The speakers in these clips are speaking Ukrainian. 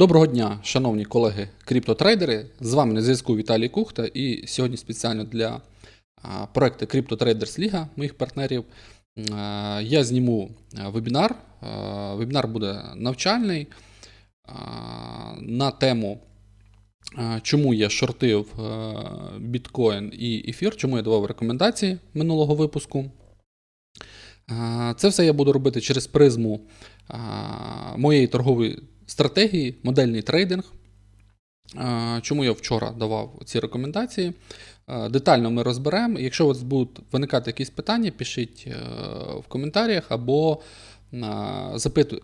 Доброго дня, шановні колеги криптотрейдери. З вами на зв'язку Віталій Кухта, і сьогодні спеціально для проекту Crypto Traders Liga, моїх партнерів, я зніму вебінар. Вебінар буде навчальний на тему, чому я шортив біткоін і ефір, чому я давав рекомендації минулого випуску. Це все я буду робити через призму моєї торгової стратегії, модельний трейдинг. Чому я вчора давав ці рекомендації? Детально ми розберемо. Якщо у вас будуть виникати якісь питання, пишіть е, в коментарях або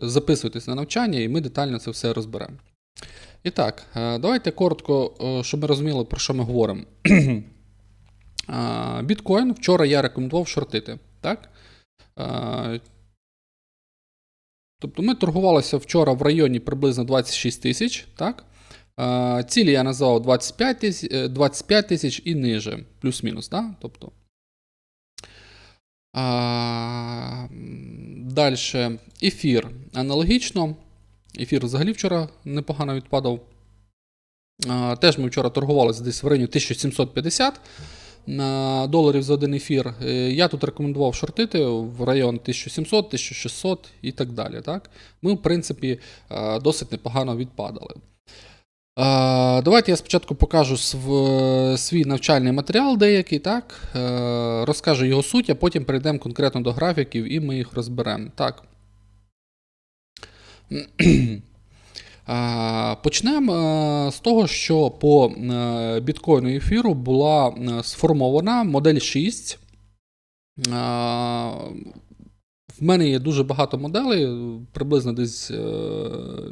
записуйтесь на навчання, і ми детально це все розберемо. І так, е, давайте коротко, е, щоб ми розуміли, про що ми говоримо. Біткоін вчора я рекомендував шортити. Так? Тобто ми торгувалися вчора в районі приблизно 26 тисяч. Так? Цілі я назвав 25 тисяч, 25 тисяч і ниже, плюс-мінус. Да? Тобто, а, Далі ефір аналогічно. Ефір взагалі вчора непогано відпадав. Теж ми вчора торгувалися десь в районі 1750 на доларів за один ефір. Е, Я тут рекомендував шортити в район 1700, 1600 і так далі. Так? Ми, в принципі, е, досить непогано відпадали. Е, Давайте я спочатку покажу свій навчальний матеріал деякий, так? Розкажу його суть, а потім перейдемо конкретно до графіків і ми їх розберемо. Так. Е, Почнемо е, з того, що по е, біткоїну ефіру була сформована модель 6. Е, В мене є дуже багато моделей, приблизно десь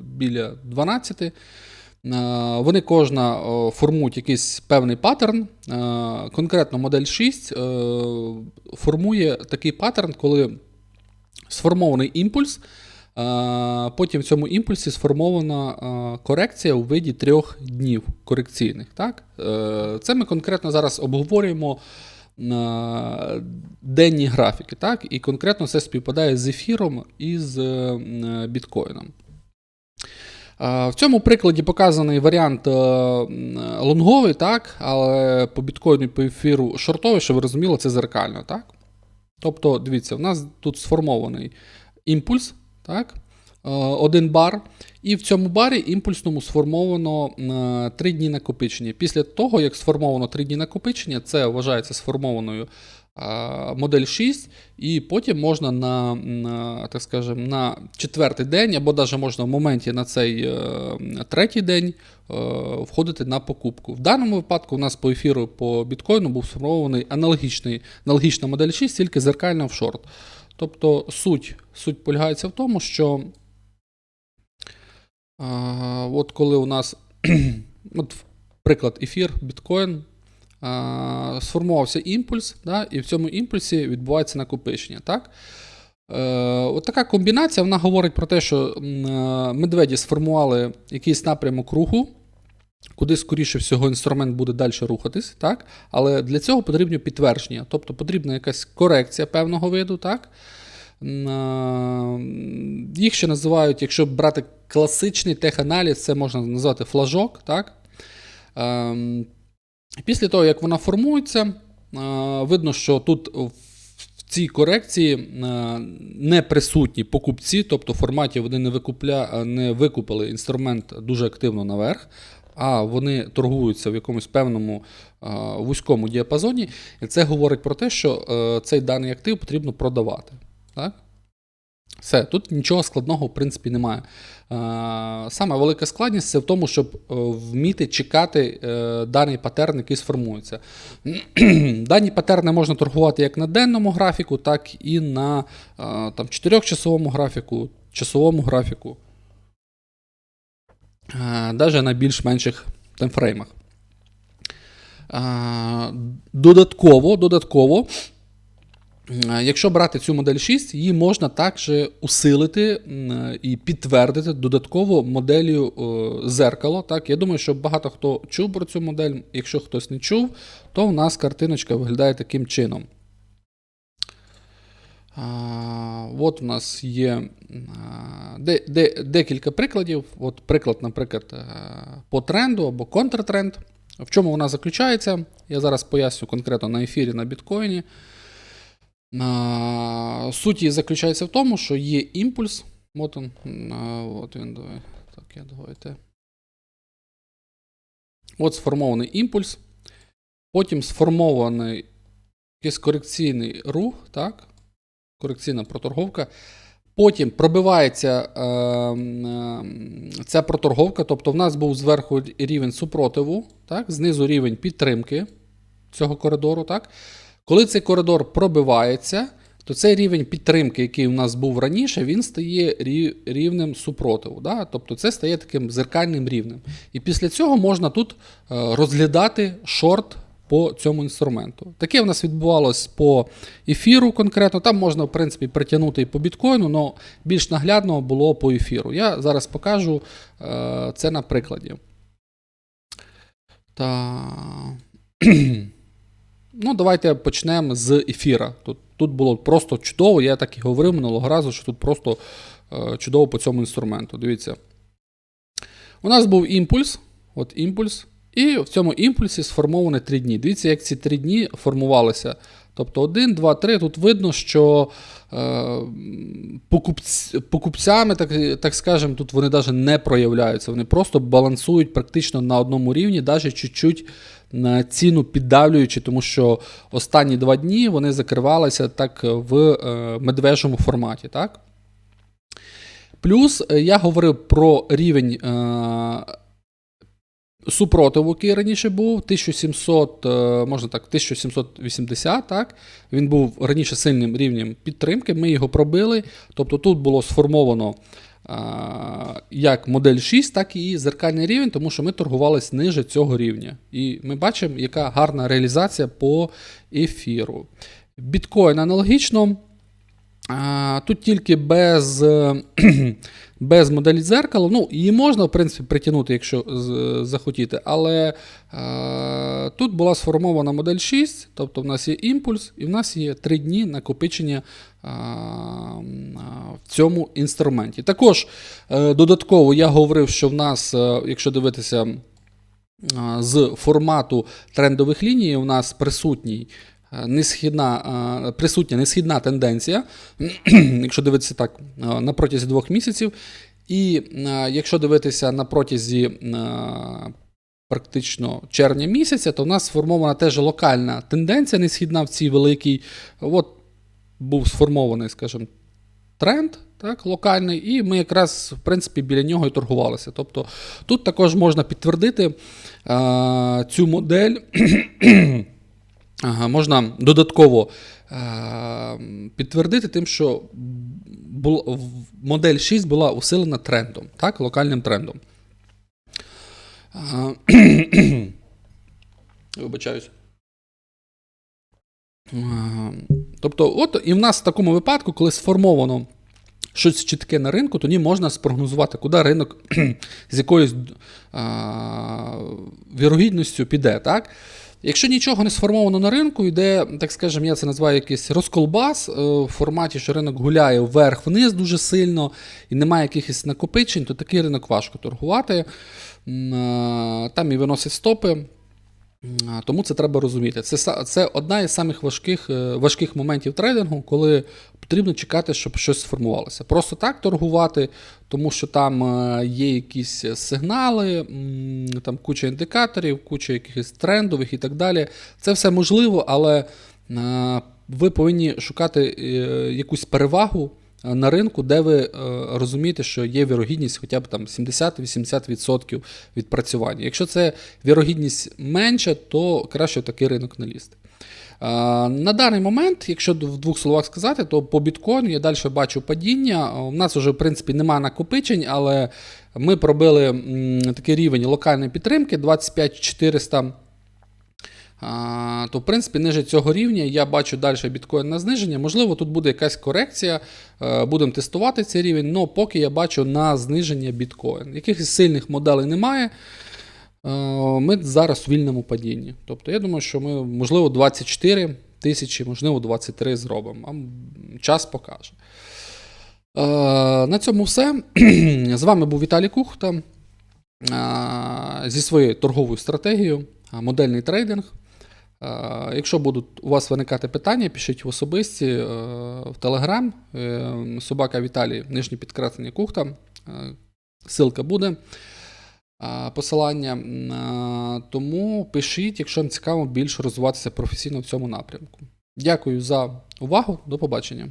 біля 12. Е, Вони кожна формують якийсь певний паттерн. Конкретно модель 6 е, формує такий паттерн, коли сформований імпульс. Потім в цьому імпульсі сформована корекція у виді трьох днів корекційних. Так? Е, Це ми конкретно зараз обговорюємо денні графіки. Так? І конкретно це співпадає з ефіром і з е, біткоїном. В цьому прикладі показаний варіант е, лонговий, так? але по біткоїну і по ефіру шортовий, щоб ви розуміли, це зеркально. Так? Тобто, дивіться, у нас тут сформований імпульс, так? е, один бар, і в цьому барі імпульсному сформовано е, три дні накопичення. Після того, як сформовано три дні накопичення, це вважається сформованою е, модель 6, і потім можна на, на, так скажем, на четвертий день, або навіть можна в моменті на цей е, третій день е, входити на покупку. В даному випадку у нас по ефіру по біткоїну був сформований аналогічний, аналогічна модель 6, тільки зеркально в шорт. Тобто суть, суть полягається в тому, що а, от коли у нас, от, приклад, ефір, біткоін, а, сформувався імпульс, да, і в цьому імпульсі відбувається накопичення. Так? Е, от така комбінація вона говорить про те, що е, медведі сформували якийсь напрямок руху, куди, скоріше всього, інструмент буде далі рухатись, так? але для цього потрібно підтвердження, тобто потрібна якась корекція певного виду. Так? Е, Їх ще називають, якщо брати класичний теханаліз, це можна назвати флажок. Так? Ем, Після того, як вона формується, е, видно, що тут в цій корекції е, не присутні покупці, тобто в форматі вони не, викупля, не викупили інструмент дуже активно наверх, а вони торгуються в якомусь певному вузькому діапазоні. І це говорить про те, що е, цей даний актив потрібно продавати. Так? Все, тут нічого складного, в принципі, немає. Саме велика складність це в тому, щоб е, вміти чекати е, даний патерн, який сформується. Дані патерни можна торгувати як на денному графіку, так і на там, 4-часовому графіку, часовому графіку, навіть на більш-менших таймфреймах. Е, Додатково, додатково Е, Якщо брати цю модель 6, її можна також усилити і підтвердити додатково моделлю е, зеркало. Так, Я думаю, що багато хто чув про цю модель. Якщо хтось не чув, то у нас картиночка виглядає таким чином. От у нас є де, де, декілька прикладів. От приклад, наприклад, е, по тренду або контртренд. В чому вона заключається? Я зараз поясню конкретно на ефірі на біткоїні. А, Суть її заключається в тому, що є імпульс. От він, от він давай. Так, я давайте. От сформований імпульс. Потім сформований якийсь корекційний рух, так? Корекційна проторговка. Потім пробивається е, ця проторговка, тобто в нас був зверху рівень супротиву, так? знизу рівень підтримки цього коридору. Так? Коли цей коридор пробивається, то цей рівень підтримки, який у нас був раніше, він стає рівнем супротиву. Да? Тобто це стає таким зеркальним рівнем. І після цього можна тут е, розглядати шорт по цьому інструменту. Таке в нас відбувалось по ефіру конкретно. Там можна, в принципі, притягнути і по біткоїну, але більш наглядно було по ефіру. Я зараз покажу е, це на прикладі. Та... Ну, давайте почнемо з ефіра. Тут, тут було просто чудово, я так і говорив минулого разу, що тут просто е, чудово по цьому інструменту. Дивіться. У нас був імпульс. От імпульс. І в цьому імпульсі сформовані три дні. Дивіться, як ці три дні формувалися. Тобто 1, 2, 3. Тут видно, що е, покупць, покупцями, так, так скажемо, тут вони навіть не проявляються. Вони просто балансують практично на одному рівні, навіть чуть-чуть на ціну піддавлюючи, тому що останні два дні вони закривалися так в е, медвежому форматі. Так? Плюс е, я говорив про рівень. Е, супротиву, який раніше був, 1700, е, можна так, 1780, так? Він був раніше сильним рівнем підтримки, ми його пробили. Тобто тут було сформовано а, як модель 6, так і зеркальний рівень, тому що ми торгувалися ниже цього рівня. І ми бачимо, яка гарна реалізація по ефіру. Біткоін аналогічно. Тут тільки без е, без моделі дзеркала. Ну, її можна, в принципі, притягнути, якщо захотіти, але а, тут була сформована модель 6, тобто в нас є імпульс, і в нас є 3 дні накопичення а, в цьому інструменті. Також е, додатково я говорив, що в нас, е, якщо дивитися а, з формату трендових ліній, у нас присутній е, несхідна, присутня несхідна тенденція, якщо дивитися так, на протязі двох місяців. І якщо дивитися на протязі практично червня місяця, то в нас сформована теж локальна тенденція несхідна в цій великій. От був сформований, скажімо, тренд так, локальний, і ми якраз в принципі біля нього і торгувалися. Тобто тут також можна підтвердити е, цю модель. Можна додатково е, підтвердити тим, що модель 6 була усилена трендом, так, локальним трендом. Вибачаюсь. Тобто, от і в нас в такому випадку, коли сформовано щось чітке на ринку, тоді можна спрогнозувати, куди ринок з якоюсь а, вірогідністю піде. Так? Якщо нічого не сформовано на ринку, йде, так скажемо, я це називаю якийсь розколбас е, в форматі, що ринок гуляє вверх-вниз дуже сильно і немає якихось накопичень, то такий ринок важко торгувати. Е, Там і виносять стопи. Тому це треба розуміти. Це, це одна із самих важких, е, важких моментів трейдингу, коли потрібно чекати, щоб щось сформувалося. Просто так торгувати, тому що там е, є якісь сигнали, там куча індикаторів, куча якихось трендових і так далі. Це все можливо, але е, ви повинні шукати е, якусь перевагу на ринку, де ви розумієте, що є вірогідність хоча б там 70-80% відпрацювання. Якщо це вірогідність менша, то краще в такий ринок не лізти. Е, На даний момент, якщо в двох словах сказати, то по біткоїну я далі бачу падіння. У нас вже, в принципі, немає накопичень, але ми пробили такий рівень локальної підтримки 25 400. А, то, в принципі, ниже цього рівня я бачу далі біткоін на зниження. Можливо, тут буде якась корекція, е, будемо тестувати цей рівень, але поки я бачу на зниження біткоін. Якихось сильних моделей немає. Е, Ми зараз у вільному падінні. Тобто, я думаю, що ми, можливо, 24 тисячі, можливо, 23 зробимо. А час покаже. Е, на цьому все. З вами був Віталій Кухта е, зі своєю торговою стратегією, модельний трейдинг. Якщо будуть у вас виникати питання, пишіть в особисті в Телеграм. Собака Віталій, нижнє підкреслення Кухта. Ссылка буде. Посилання. Тому пишіть, якщо вам цікаво більше розвиватися професійно в цьому напрямку. Дякую за увагу. До побачення.